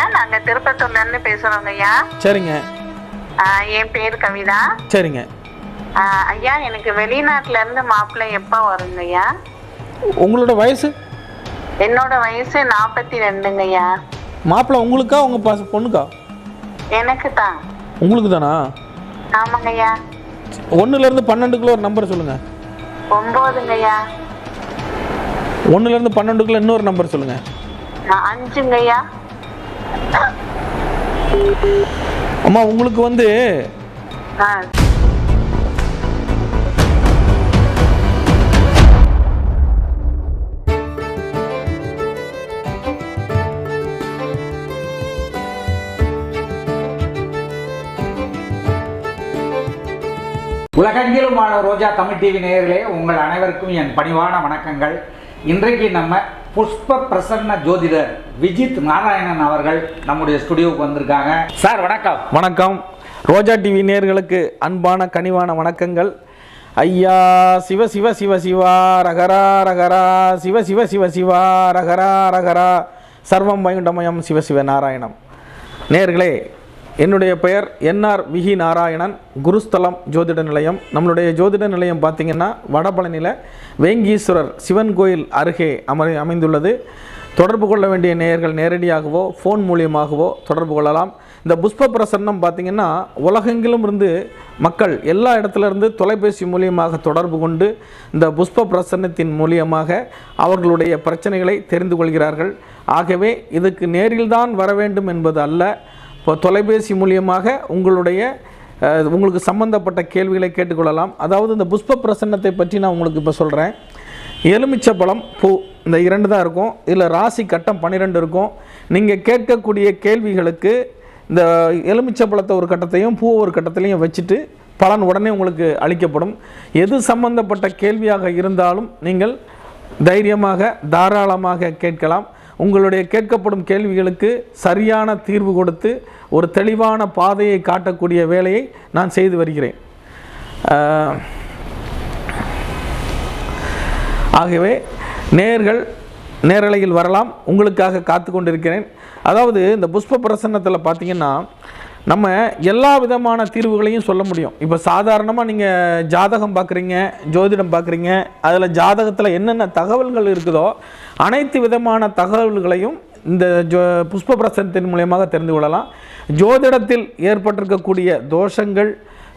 ஐயா நாங்க திருப்பத்தூர்ல இருந்து பேசுறோங்க ஐயா. சரிங்க. என் பேர் கவிதா. சரிங்க. ஐயா எனக்கு வெளிநாட்டுல இருந்து மாப்பிள்ளை எப்போ வருங்க ஐயா? உங்களோட வயசு? என்னோட வயசு நாற்பத்தி ரெண்டுங்க ஐயா. மாப்பிள்ளை உங்களுக்கா உங்கள் பச பொண்ணுக்கா? எனக்கு தான் உங்களுக்கு தானா ஆமாங்க ஐயா. ஒன்றுலேருந்து பன்னெண்டுக்குள்ள ஒரு நம்பர் சொல்லுங்கள் ஒன்பதுங்க ஐயா. ஒன்றுலேருந்து பன்னெண்டுக்குள்ள இன்னொரு நம்பர் சொல்லுங்கள் ஆ, அஞ்சுங்க ஐயா. அம்மா உங்களுக்கு வந்து ஆ. உலகெங்கிலுமான ரோஜா தமிழ் டிவி நேயர்களே உங்கள் அனைவருக்கும் என் பணிவான வணக்கங்கள். இன்றைக்கு நம்ம புஷ்ப பிரசன்ன ஜோதிடர் விஜித் நாராயணன் அவர்கள் நம்முடைய ஸ்டுடியோவுக்கு வந்திருக்காங்க. சார் வணக்கம். வணக்கம். ரோஜா டிவி நேர்களுக்கு அன்பான கனிவான வணக்கங்கள். ஐயா சிவ சிவ சிவ சிவா ரகரா ரகரா சிவ சிவ சிவ சிவா ரகரா ரகரா. சர்வம் வைகுண்டமயம் சிவ சிவ நாராயணம். நேர்களே என்னுடைய பெயர் என்ஆர் விஹி நாராயணன். குருஸ்தலம் ஜோதிட நிலையம். நம்மளுடைய ஜோதிட நிலையம் பார்த்திங்கன்னா வடபழனியில் வேங்கீஸ்வரர் சிவன் கோயில் அருகே அமர் அமைந்துள்ளது. தொடர்பு கொள்ள வேண்டிய நேயர்கள் நேரடியாகவோ ஃபோன் மூலியமாகவோ தொடர்பு கொள்ளலாம். இந்த புஷ்ப பிரசன்னம் பார்த்திங்கன்னா உலகெங்கிலும் இருந்து மக்கள் எல்லா இடத்துலேருந்து தொலைபேசி மூலியமாக தொடர்பு கொண்டு இந்த புஷ்ப பிரசன்னத்தின் மூலியமாக அவர்களுடைய பிரச்சனைகளை தெரிந்து கொள்கிறார்கள். ஆகவே இதுக்கு நேரில்தான் வர வேண்டும் என்பது அல்ல. இப்போ தொலைபேசி மூலியமாக உங்களுடைய உங்களுக்கு சம்பந்தப்பட்ட கேள்விகளை கேட்டுக்கொள்ளலாம். அதாவது இந்த புஷ்ப பிரசன்னத்தை பற்றி நான் உங்களுக்கு இப்போ சொல்கிறேன் எலுமிச்சை பழம் பூ இந்த இரண்டு தான் இருக்கும். இதில் ராசி கட்டம் பன்னிரெண்டு இருக்கும். நீங்கள் கேட்கக்கூடிய கேள்விகளுக்கு இந்த எலுமிச்சை பழத்தை ஒரு கட்டத்தையும் பூ ஒரு கட்டத்திலையும் வச்சுட்டு பலன் உடனே உங்களுக்கு அளிக்கப்படும். எது சம்பந்தப்பட்ட கேள்வியாக இருந்தாலும் நீங்கள் தைரியமாக தாராளமாக கேட்கலாம். உங்களுடைய கேட்கப்படும் கேள்விகளுக்கு சரியான தீர்வு கொடுத்து ஒரு தெளிவான பாதையை காட்டக்கூடிய வேலையை நான் செய்து வருகிறேன். ஆகவே நேர்கள் நேரலையில் வரலாம். உங்களுக்காக காத்து கொண்டிருக்கிறேன் அதாவது இந்த புஷ்ப பிரசன்னத்தில் பார்த்தீங்கன்னா நம்ம எல்லா விதமான தீர்வுகளையும் சொல்ல முடியும். இப்போ சாதாரணமாக நீங்கள் ஜாதகம் பார்க்குறீங்க ஜோதிடம் பார்க்குறீங்க அதில் ஜாதகத்தில் என்னென்ன தகவல்கள் இருக்குதோ அனைத்து விதமான தகவல்களையும் இந்த ஜோ புஷ்ப பிரசனத்தின் மூலியமாக தெரிந்து கொள்ளலாம். ஜோதிடத்தில் ஏற்பட்டிருக்கக்கூடிய தோஷங்கள்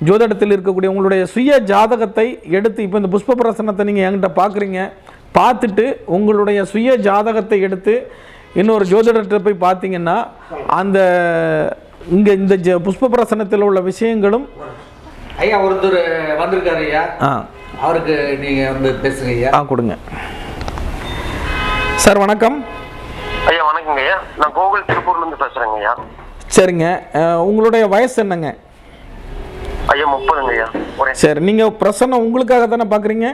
ஜோதிடத்தில் இருக்கக்கூடிய உங்களுடைய சுய ஜாதகத்தை எடுத்து இப்போ இந்த புஷ்ப பிரசனத்தை நீங்கள் என்கிட்ட பார்க்குறீங்க பார்த்துட்டு உங்களுடைய சுய ஜாதகத்தை எடுத்து இன்னொரு ஜோதிடத்தை போய் பார்த்தீங்கன்னா அந்த இங்கே இந்த ஜ புஷ்ப பிரசன்னத்தில் உள்ள விஷயங்களும் ஐயா ஒருத்தர் வந்திருக்காரு ஐயா. ஆ. அவருக்கு நீங்கள் வந்து பேசுங்க ஐயா. ஆ கொடுங்க. சார் வணக்கம். ஐயா வணக்கங்க ஐயா. நான் கோகுல் திருப்பூர்ல இருந்து பேசுறேங்க ஐயா. சரிங்க. உங்களுடைய வயசு என்னங்க? ஐயா முப்பதுங்க ஐயா. சரி நீங்கள் பிரசன்னம் உங்களுக்காக தானே பார்க்குறீங்க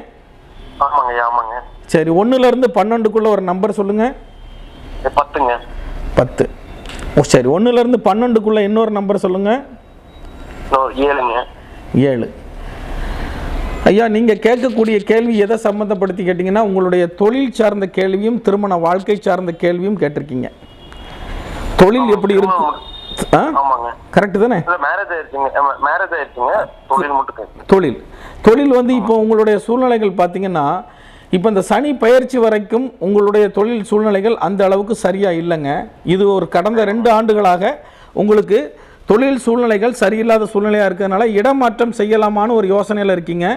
ஆமாங்க ஐயா ஆமாங்க. சரி ஒன்றுலேருந்து பன்னெண்டுக்குள்ளே ஒரு நம்பர் சொல்லுங்கள் பத்துங்க. பத்து. சரி. ஒன்றுலேருந்து பன்னெண்டுக்குள்ளே இன்னொரு நம்பர் சொல்லுங்கள் ஏழுங்க. ஏழு. ஐயா நீங்கள் கேட்கக்கூடிய கேள்வி எதை சம்மந்தப்படுத்தி கேட்டிங்கன்னா உங்களுடைய தொழில் சார்ந்த கேள்வியும் திருமண வாழ்க்கை சார்ந்த கேள்வியும் கேட்டிருக்கீங்க. தொழில் எப்படி இருக்கும் கரெக்டு தானே? தொழில். தொழில் வந்து இப்போ உங்களுடைய சூழ்நிலைகள் பார்த்தீங்கன்னா இப்போ இந்த சனி பயிற்சி வரைக்கும் உங்களுடைய தொழில் சூழ்நிலைகள் அந்த அளவுக்கு சரியாக இல்லைங்க. இது ஒரு கடந்த ரெண்டு ஆண்டுகளாக உங்களுக்கு தொழில் சூழ்நிலைகள் சரியில்லாத சூழ்நிலையாக இருக்கிறதுனால இடமாற்றம் செய்யலாமான்னு ஒரு யோசனையில் இருக்கீங்க.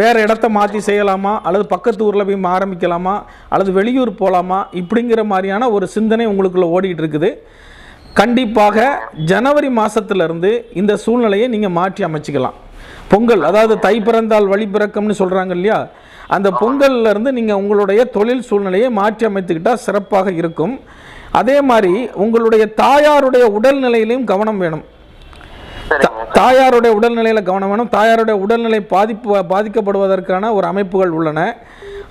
வேறு இடத்த மாற்றி செய்யலாமா? அல்லது பக்கத்து ஊரில் போய் ஆரம்பிக்கலாமா? அல்லது வெளியூர் போகலாமா இப்படிங்கிற மாதிரியான ஒரு சிந்தனை உங்களுக்குள்ளே ஓடிட்டு இருக்குது. கண்டிப்பாக ஜனவரி மாதத்துலேருந்து இந்த சூழ்நிலையை நீங்கள் மாற்றி அமைச்சிக்கலாம். பொங்கல் அதாவது தை பிறந்தால் வழி பிறக்கம்னு சொல்கிறாங்க இல்லையா? அந்த பொங்கல்ல இருந்து நீங்கள் உங்களுடைய தொழில் சூழ்நிலையை மாற்றி அமைத்துக்கிட்டால் சிறப்பாக இருக்கும். அதே மாதிரி உங்களுடைய தாயாருடைய உடல்நிலையிலையும் கவனம் வேணும். தாயாருடைய உடல்நிலையில் கவனம் வேணும். தாயாருடைய உடல்நிலை பாதிப்பு பாதிக்கப்படுவதற்கான ஒரு அமைப்புகள் உள்ளன.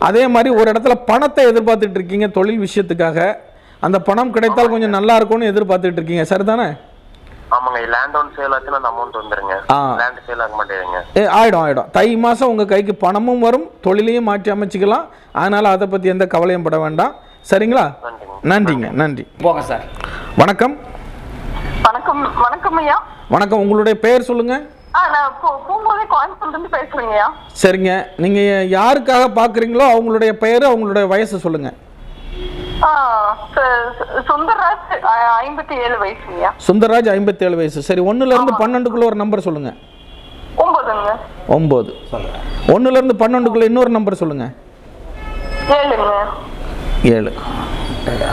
அதே மாதிரி ஒரு இடத்துல பணத்தை எதிர்பார்த்துட்டு இருக்கீங்க தொழில் விஷயத்துக்காக. அந்த பணம் கிடைத்தால் கொஞ்சம் நல்லா இருக்கும்னு எதிர்பார்த்துட்டு இருக்கீங்க. சரிதானே? ஆமாங்க லேண்ட் ஒன் சேல் ஆச்சுன்னா அந்த அமௌண்ட் வந்துருங்க. லேண்ட் சேல் ஆக மாட்டேங்குங்க ஏ ஆயிடும் ஆயிடும். தை மாதம் உங்கள் கைக்கு பணமும் வரும் தொழிலையும் மாற்றி அமைச்சிக்கலாம். அதனால் அதை பற்றி எந்த கவலையும் பட வேண்டாம். சரிங்களா? நன்றிங்க. நன்றி. போங்க சார். வணக்கம். வணக்கம் வணக்கம் ஐயா. வணக்கம் உங்களுடைய பெயர் ஐயா. சரிங்க. நீங்கள் யாருக்காக பார்க்குறீங்களோ அவங்களுடைய பெயர் அவங்களுடைய வயசு சொல்லுங்கள் ஆ, சு- சு- சுந்தர்ராஜ் ஐம்பத்தி ஏழு வயசுங்கய்யா சுந்தர்ராஜ் ஐம்பத்தேழு வயசு. சரி ஒன்றுலேருந்து பன்னெண்டுக்குள்ளே ஒரு நம்பர் சொல்லுங்கள் ஒன்பதுங்க ஒம்பது. சொல்லுங்க. ஒன்றுலேருந்து பன்னெண்டுக்குள்ளே இன்னொரு நம்பர் சொல்லுங்கள் ஏழுங்க. ஏழு.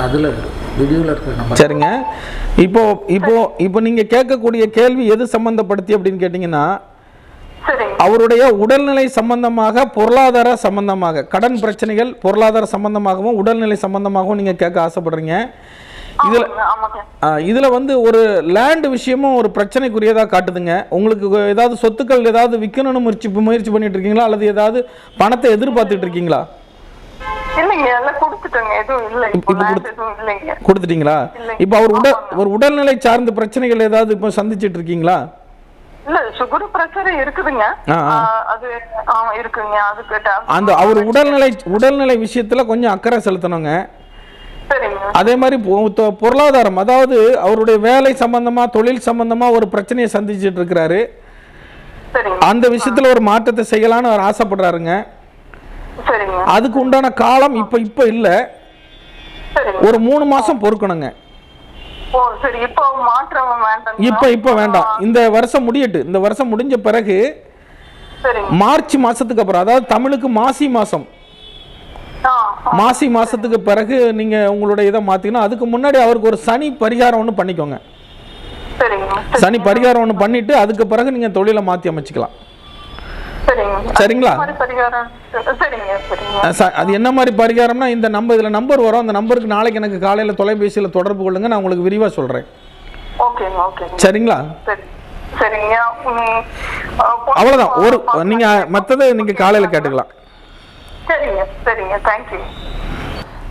அதில் சரிங்க. இப்போ இப்போ இப்போ நீங்கள் கேட்கக்கூடிய கேள்வி எது சம்மந்தப்படுத்தி அப்படின்னு கேட்டிங்கன்னா அவருடைய உடல்நிலை சம்பந்தமாக பொருளாதார சம்பந்தமாக கடன் பிரச்சனைகள் பொருளாதார சம்பந்தமாகவும் உடல்நிலை சம்பந்தமாகவும் நீங்கள் கேட்க ஆசைப்படுறீங்க. இதில் இதில் வந்து ஒரு லேண்ட் விஷயமும் ஒரு பிரச்சனைக்குரியதாக காட்டுதுங்க. உங்களுக்கு ஏதாவது சொத்துக்கள் ஏதாவது விற்கணும்னு முயற்சி முயற்சி பண்ணிட்டு இருக்கீங்களா அல்லது ஏதாவது பணத்தை எதிர்பார்த்துட்டு இருக்கீங்களா? கொடுத்துட்டீங்களா. இப்போ அவர் உடல். ஒரு உடல்நிலை சார்ந்த பிரச்சனைகள் ஏதாவது இப்போ சந்திச்சிட்டு இருக்கீங்களா? இல்ல சுகர் பிரஷர் இருக்குதுங்க. அது இருக்குங்க. அதுக்கு அந்த அவர் உடல்நிலை உடல்நிலை விஷயத்துல கொஞ்சம் அக்கறை செலுத்தணுங்க. அதே மாதிரி பொருளாதாரம் அதாவது அவருடைய வேலை சம்பந்தமா தொழில் சம்பந்தமா ஒரு பிரச்சனையை சந்திச்சிட்டு இருக்கிறாரு. அந்த விஷயத்துல ஒரு மாற்றத்தை செய்யலாம்னு அவர் ஆசைப்படுறாருங்க. அதுக்கு உண்டான காலம் இப்ப இப்ப இல்ல. ஒரு மூணு மாசம் பொறுக்கணுங்க. இப்போ இப்ப வேண்டாம். இந்த வருஷம் முடியட்டு. இந்த வருஷம் முடிஞ்ச பிறகு மார்ச் மாசத்துக்கு அப்புறம் அதாவது தமிழுக்கு மாசி மாசம். மாசி மாசத்துக்கு பிறகு நீங்க உங்களுடைய இதை மாத்திக்கணும் அதுக்கு முன்னாடி அவருக்கு ஒரு சனி பரிகாரம் ஒன்று பண்ணிக்கோங்க. சனி பரிகாரம் ஒன்று பண்ணிட்டு அதுக்கு பிறகு நீங்க தொழிலை மாத்தி அமைச்சுக்கலாம். சரிங்களா? அது என்ன மாதிரி பரிகாரம்னா இந்த நம்பர் இதில் நம்பர் வரும். அந்த நம்பருக்கு நாளைக்கு எனக்கு காலையில் தொலைபேசியில் தொடர்பு கொள்ளுங்க. நான் உங்களுக்கு விரிவாக சொல்கிறேன் சரிங்களா? அவ்வளோதான் ஒரு. நீங்கள் மற்றதை நீங்கள் காலையில் கேட்டுக்கலாம். சரிங்க சரிங்க. தேங்க்யூ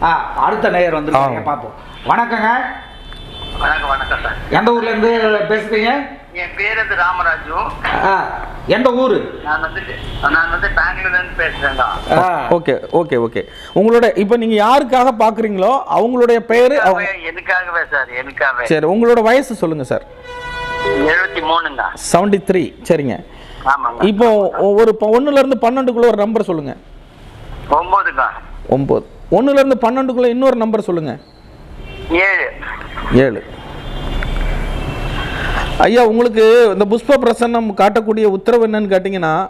ஆ அடுத்த நேயர் வந்துருக்காங்க ஆ. பார்ப்போம். வணக்கங்க. எந்த ஊர்லேருந்து பேசுறீங்க? என் பேர் வந்து ராமராஜு. ஆ எந்த ஊர்? நான் வந்துட்டு நான் வந்து பெங்களூர்ல இருந்து பேசுறேங்க ஆ. Okay okay okay. உங்களோட இப்போ நீங்கள் யாருக்காக பார்க்குறீங்களோ அவங்களுடைய பேர் எனக்காகவே சார் எனக்காகவே. சரி உங்களோட வயசு சொல்லுங்கள் சார். எழுபத்தி மூணுங்க. செவன்டி த்ரீ சரிங்க. ஆமாங்க. இப்போ ஒரு ப- ஒண்ணுலேருந்து பன்னெண்டுக்குள்ளே ஒரு நம்பர் சொல்லுங்கள் ஒன்பதுங்க ஒம்பது. ஒன்றுலேருந்து பன்னெண்டுக்குள்ளே இன்னொரு நம்பர் சொல்லுங்கள் ஏழு. ஏழு. ஐயா உங்களுக்கு இந்த புஷ்ப பிரசன்னம் காட்டக்கூடிய உத்தரவு என்னன்னு கேட்டிங்கன்னா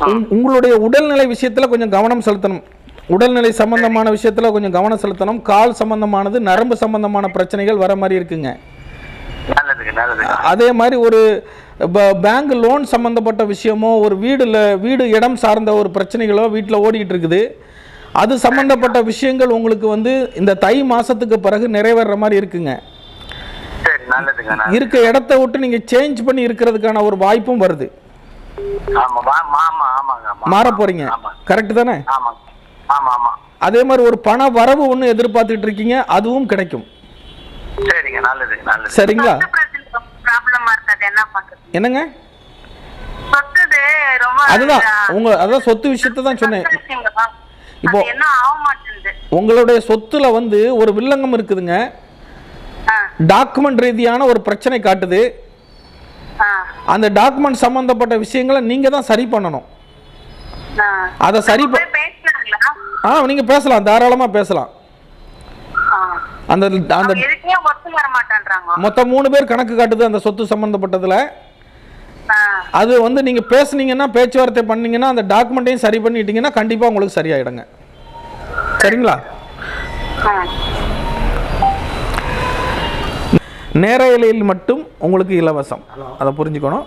உங்- உங்களுடைய உடல்நிலை விஷயத்தில் கொஞ்சம் கவனம் செலுத்தணும். உடல்நிலை சம்பந்தமான விஷயத்தில் கொஞ்சம் கவனம் செலுத்தணும். கால் சம்பந்தமானது நரம்பு சம்பந்தமான பிரச்சனைகள் வர மாதிரி இருக்குங்க. அதே மாதிரி ஒரு பேங்க் லோன் சம்மந்தப்பட்ட விஷயமோ ஒரு வீடுல வீடு இடம் சார்ந்த ஒரு பிரச்சனைகளோ வீட்டில் ஓடிக்கிட்டு இருக்குது. அது சம்மந்தப்பட்ட விஷயங்கள் உங்களுக்கு வந்து இந்த தை மாசத்துக்கு பிறகு நிறைவேற மாதிரி இருக்குங்க. இருக்க இடத்த விட்டு நீங்கள் சேஞ்ச் பண்ணி இருக்கிறதுக்கான ஒரு வாய்ப்பும் வருது. மாற போறீங்க. கரெக்ட் தானே? ஆமாங்க ஆமா ஆமா. அதே மாதிரி ஒரு பண வரவு ஒன்று எதிர்பார்த்துட்டு இருக்கீங்க அதுவும் கிடைக்கும். சரிங்க நல்லது நல்லது. சரிங்களா? என்னங்க? அதுதான். உங்க அதான் சொத்து விஷயத்தை தான் சொன்னேன். இப்போ- அது என்ன ஆக மாட்டேங்குது? உங்களுடைய சொத்துல வந்து ஒரு வில்லங்கம் இருக்குதுங்க. டாக்குமெண்ட் ரீதியான ஒரு பிரச்சனை காட்டுது. அந்த டாக்குமெண்ட் சம்பந்தப்பட்ட விஷயங்களை நீங்க தான் சரி பண்ணணும். அதை சரி ஆ நீங்க பேசலாம் தாராளமா பேசலாம். அந்த அந்த மொத்தம் மூணு பேர் கணக்கு காட்டுது அந்த சொத்து சம்பந்தப்பட்டதுல. அது வந்து நீங்க பேசுனீங்கன்னா பேச்சுவார்த்தை பண்ணீங்கன்னா அந்த டாக்குமெண்ட்டையும் சரி பண்ணிட்டீங்கன்னா கண்டிப்பா உங்களுக்கு சரியாயிடுங்க. சரிங்களா? ஆ. நேரையிலையில் மட்டும் உங்களுக்கு இலவசம். அதை புரிஞ்சுக்கணும்.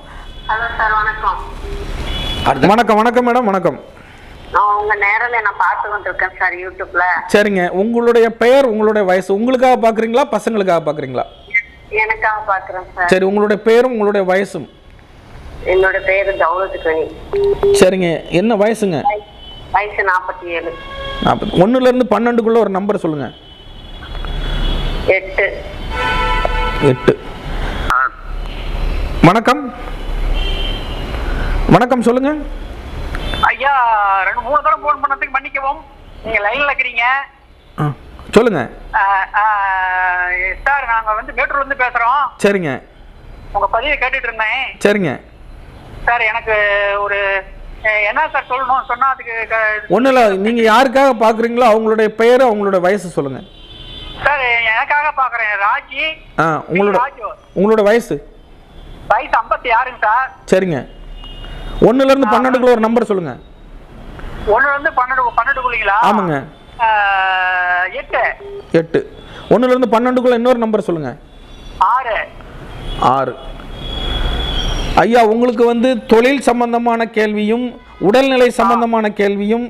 வணக்கம். வணக்கம் வணக்கம் மேடம் வணக்கம். நான் உங்க நேரில் நான் பார்த்து கொண்டிருக்கேன் சார் யூடியூப்ல. சரிங்க. உங்களுடைய பெயர் உங்களுடைய வயசு உங்களுக்காக பார்க்குறீங்களா பசங்களுக்காக பார்க்குறேன் சார். சரி உங்களுடைய பேரும் உங்களுடைய வயசும். என்னோட பேரு தௌலத்து கனி சரிங்க. என்ன வயசுங்க? வயசு நாற்பத்தி ஏழு நாற்பது ஒன்றுலேருந்து பன்னெண்டுக்குள்ளே ஒரு நம்பர் சொல்லுங்கள் எட்டு. எட்டு. வணக்கம். வணக்கம் சொல்லுங்கள் ஐயா ரெண்டு மூணு தடவை ஃபோன் பண்ணதுக்கு மன்னிக்கவும். நீங்க லைன்ல இருக்கிறீங்க. ஆ சொல்லுங்க. சார் நாங்க வந்து மேட்டூர்ல இருந்து பேசுறோம். சரிங்க. உங்க பதிவை கேட்டுட்டு இருந்தேன். சரிங்க. சார் எனக்கு ஒரு என்ன சார் சொல்லணும்? சொன்னா அதுக்கு ஒன்றும் இல்லை நீங்கள் யாருக்காக பார்க்குறீங்களோ அவங்களுடைய பெயர் அவங்களோட வயசு சொல்லுங்கள் சார் எனக்காக பாக்குறேன். ராஜி. உங்களோட உங்களோட வயசு? வயசு ஐம்பத்தி ஆறுங்க சார். சரிங்க. ஒன்றுலேருந்து பன்னெண்டுக்குள்ள ஒரு நம்பர் சொல்லுங்கள் ஒண்ணுல இருந்து பன்னெண்டு பன்னெண்டுக்குள்ளீங்களா? ஆமாங்க. எட்டு. எட்டு. ஒன்றுலேருந்து பன்னெண்டுக்குள்ள இன்னொரு நம்பர் சொல்லுங்கள் ஆறு. ஆறு. ஐயா உங்களுக்கு வந்து தொழில் சம்பந்தமான கேள்வியும் உடல்நிலை சம்பந்தமான கேள்வியும்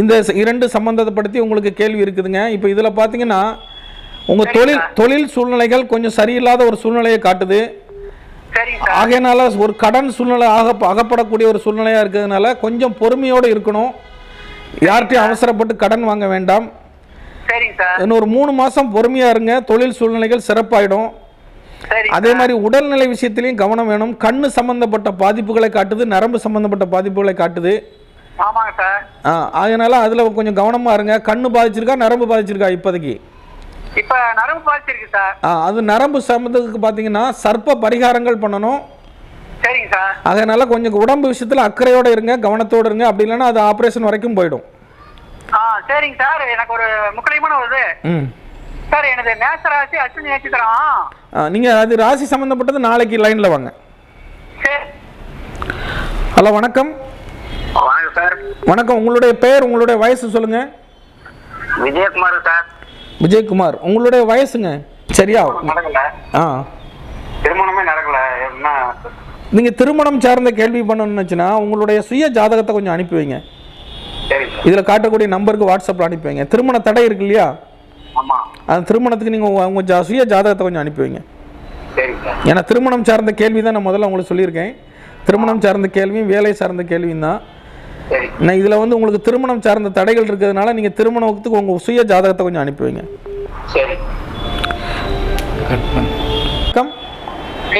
இந்த இரண்டு சம்பந்தப்படுத்தி உங்களுக்கு கேள்வி இருக்குதுங்க. இப்போ இதில் பார்த்தீங்கன்னா உங்கள் தொழில் தொழில் சூழ்நிலைகள் கொஞ்சம் சரியில்லாத ஒரு சூழ்நிலையை காட்டுது. ஆகையினால ஒரு கடன் சூழ்நிலை ஆக அகப்படக்கூடிய ஒரு சூழ்நிலையாக இருக்கிறதுனால கொஞ்சம் பொறுமையோடு இருக்கணும். யார்கிட்டையும் அவசரப்பட்டு கடன் வாங்க வேண்டாம். ஒரு மூணு மாதம் பொறுமையாக இருங்க. தொழில் சூழ்நிலைகள் சிறப்பாயிடும். அதே மாதிரி உடல்நிலை விஷயத்திலையும் கவனம் வேணும். கண்ணு சம்பந்தப்பட்ட பாதிப்புகளை காட்டுது. நரம்பு சம்பந்தப்பட்ட பாதிப்புகளை காட்டுது. ஆமாங்க சார். ஆ, அதனால அதில் கொஞ்சம் கவனமாக இருங்க. கண்ணு பாதிச்சிருக்கா நரம்பு பாதிச்சிருக்கா இப்போதைக்கு? இப்ப நரம்பு பாதிச்சிருக்கு சார். ஆ, அது நரம்பு சம்பந்தத்துக்கு பார்த்தீங்கன்னா சர்ப்ப பரிகாரங்கள் பண்ணணும். சரிங்க சார். அதனால கொஞ்சம் உடம்பு விஷயத்தில் அக்கறையோடு இருங்க கவனத்தோடு இருங்க. அப்படி இல்லைன்னா அது ஆப்ரேஷன் வரைக்கும் போயிடும். ஆ சரிங்க சார். எனக்கு ஒரு முக்கியமான ஒரு இது. ம். சார் எனது மேசராசி அஸ்வினி நட்சத்திரம். நீங்கள் அது ராசி சம்மந்தப்பட்டது நாளைக்கு லைனில் வாங்க. சரி. ஹலோ வணக்கம். வணக்கம் சார். வணக்கம். உங்களுடைய பெயர் உங்களுடைய வயசு சொல்லுங்கள் விஜயகுமார் சார். விஜயகுமார். உங்களுடைய வயசுங்க. சரியா? ஆ. திருமணமே நடக்கல. என்ன? நீங்கள் திருமணம் சார்ந்த கேள்வி பண்ணணும்னுச்சுன்னா உங்களுடைய சுய ஜாதகத்தை கொஞ்சம் அனுப்பி வைங்க. இதில் காட்டக்கூடிய நம்பருக்கு வாட்ஸ்அப்பில் அனுப்பி வைங்க. திருமண தடை இருக்கு இல்லையா? ஆமா. அந்த திருமணத்துக்கு நீங்கள் உங்கள் சுய ஜாதகத்தை கொஞ்சம் அனுப்பி வைங்க. ஏன்னா திருமணம் சார்ந்த கேள்வி தான் நான் முதல்ல உங்களுக்கு சொல்லியிருக்கேன். திருமணம் சார்ந்த கேள்வியும் வேலை சார்ந்த கேள்வியும் தான். நான் இதில் வந்து உங்களுக்கு திருமணம் சார்ந்த தடைகள் இருக்கிறதுனால நீங்கள் திருமணத்துக்கு உங்கள் சுய ஜாதகத்தை கொஞ்சம் அனுப்பி வைங்க. சரி. வணக்கம்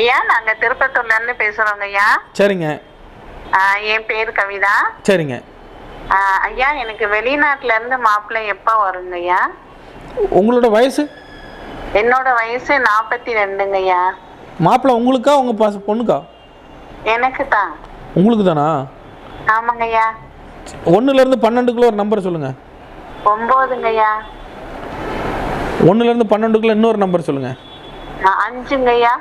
ஐயா நாங்க திருப்பத்தூர்ல இருந்து பேசுறோங்க ஐயா. சரிங்க. என் பேர் கவிதா. சரிங்க. ஐயா எனக்கு வெளிநாட்டுல இருந்து மாப்பிள்ளை எப்ப வருங்க ஐயா? உங்களோட வயசு? என்னோட வயசு நாற்பத்தி ரெண்டுங்க ஐயா. மாப்பிள்ளை உங்களுக்கா உங்கள் பாச பொண்ணுக்கா? எனக்கு தான். உங்களுக்கு தானா ஆமாங்க ஐயா ஒன்றுலேருந்து பன்னெண்டுக்குள்ள ஒரு நம்பர் சொல்லுங்கள் ஒன்பதுங்க ஐயா ஒன்றுலேருந்து பன்னெண்டுக்குள்ள இன்னொரு நம்பர் சொல்லுங்கள் ஆ, அஞ்சுங்க ஐயா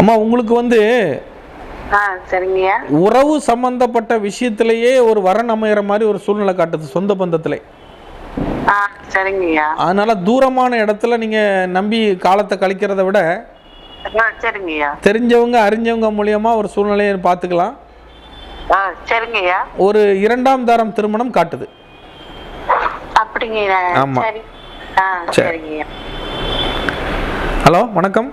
அம்மா உங்களுக்கு வந்து உறவு சம்பந்தப்பட்ட விஷயத்திலேயே ஒரு வரன் அமையிற மாதிரி ஒரு சூழ்நிலை காட்டுது சொந்த பந்தத்தில். அதனால தூரமான இடத்துல நீங்கள் நம்பி காலத்தை கழிக்கிறத விட தெரிஞ்சவங்க அறிஞ்சவங்க மூலியமா ஒரு சூழ்நிலையை பார்த்துக்கலாம். ஒரு இரண்டாம் தாரம் திருமணம் காட்டுது. ஆமா. ஹலோ வணக்கம்.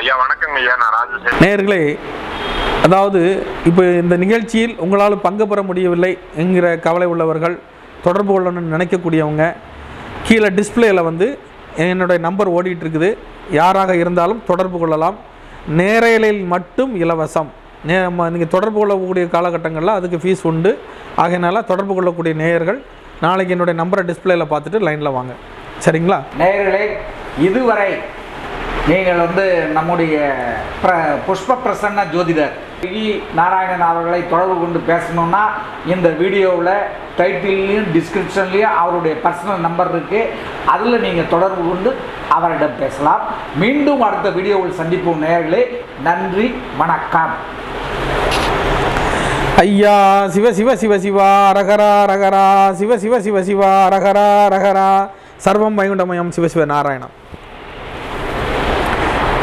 ஐயா வணக்கங்க ஐயா நான் ராஜசேகர் நேயர்களே அதாவது இப்போ இந்த நிகழ்ச்சியில் உங்களால் பங்கு பெற முடியவில்லை என்கிற கவலை உள்ளவர்கள் தொடர்பு கொள்ளணும்னு நினைக்கக்கூடியவங்க கீழே டிஸ்பிளேயில் வந்து என்னுடைய நம்பர் ஓடிட்டு இருக்குது. யாராக இருந்தாலும் தொடர்பு கொள்ளலாம். நேரலையில் மட்டும் இலவசம். நே நீங்கள் தொடர்பு கொள்ளக்கூடிய காலகட்டங்களில் அதுக்கு ஃபீஸ் உண்டு. ஆகையினால தொடர்பு கொள்ளக்கூடிய நேயர்கள் நாளைக்கு என்னுடைய நம்பரை டிஸ்பிளேயில் பார்த்துட்டு லைனில் வாங்க. சரிங்களா? நேயர்களே இதுவரை நீங்கள் வந்து நம்முடைய பிர புஷ்ப பிரசன்ன ஜோதிடர் வி. நாராயணன் அவர்களை தொடர்பு கொண்டு பேசணும்னா இந்த வீடியோவில் டைட்டில்லையும் டிஸ்கிரிப்ஷன்லேயும் அவருடைய பர்சனல் நம்பர் இருக்குது அதில் நீங்கள் தொடர்பு கொண்டு அவரிடம் பேசலாம். மீண்டும் அடுத்த வீடியோவில் சந்திப்போம் நேர்களே நன்றி வணக்கம். ஐயா சிவ சிவ சிவ சிவா ரகரா ரகரா சிவ சிவ சிவ சிவா ரகரா ரகரா சர்வம் வைகுண்டமயம் சிவ சிவ நாராயணம்.